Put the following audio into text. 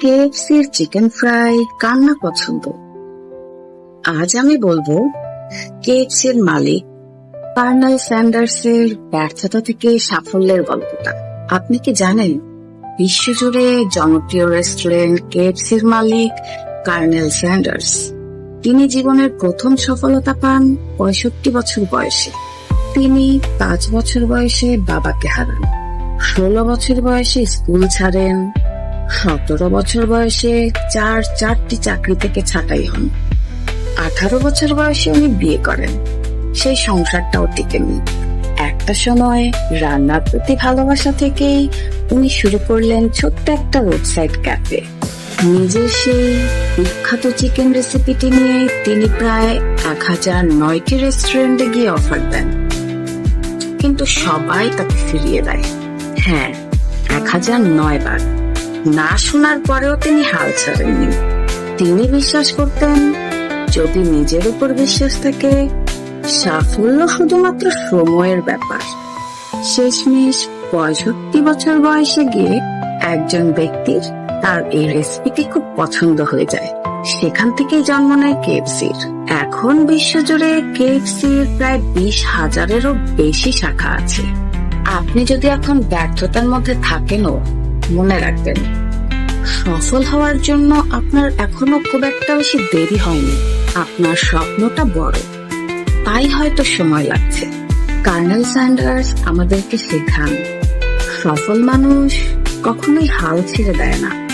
কেএফসির chicken fry কার না পছন্দ। আজ আমি বলব, কেএফসির মালিক কার্নেল স্যান্ডার্সের ব্যর্থতা থেকে সাফল্যের গল্পটা। আপনি কি জানেন, বিশ্বজুড়ে জনপ্রিয় রেস্টুরেন্ট কেএফসির মালিক কার্নেল স্যান্ডার্স? তিনি জীবনের প্রথম সফলতা পান পঁয়ষট্টি বছর বয়সে। তিনি পাঁচ বছর বয়সে বাবাকে হারান। ষোলো বছর বয়সে স্কুল ছাড়েন সতেরো বছর বয়সে চার, চারটি চাকরি থেকে ছাঁটাই হন। আঠারো বছর বয়সে উনি বিয়ে করেন। সেই সংসারটাও টিকেনি একটা সময় রান্নার প্রতি ভালোবাসা থেকেই উনি শুরু করলেন ছোট্ট একটা রোডসাইড ক্যাফে নিজের সেই বিখ্যাত চিকেন রেসিপিটি নিয়ে তিনি প্রায় এক হাজার নয়টি রেস্টুরেন্টে গিয়ে অফার দেন। কিন্তু সবাই তাকে ফিরিয়ে দেয়। হ্যাঁ এক হাজার নয় বার না শোনার পরেও তিনি হাল ছাড়েননি। তিনি বিশ্বাস করতেন, যদি নিজের উপর বিশ্বাস থাকে, সাফল্য শুধুমাত্র সময়ের ব্যাপার। শেষমেশ পঁয়ষট্টি বছর বয়সে গিয়ে একজন ব্যক্তির তার এই রেসিপিটি খুব পছন্দ হয়ে যায়। সেখান থেকেই জন্ম নেয় কেএফসির এখন বিশ্বজুড়ে কেএফসির প্রায় বিশ হাজারেরও বেশি শাখা আছে। আপনি যদি এখন ব্যর্থতার মধ্যে থাকেনও মনে রাখবেন। সফল হওয়ার জন্য আপনার এখনও খুব একটা বেশি দেরি হয়নি। আপনার স্বপ্নটা বড়। তাই হয়তো সময় লাগছে। কার্নেল স্যান্ডার্স আমাদেরকে শেখান। সফল মানুষ কখনোই হাল ছেড়ে দেয় না।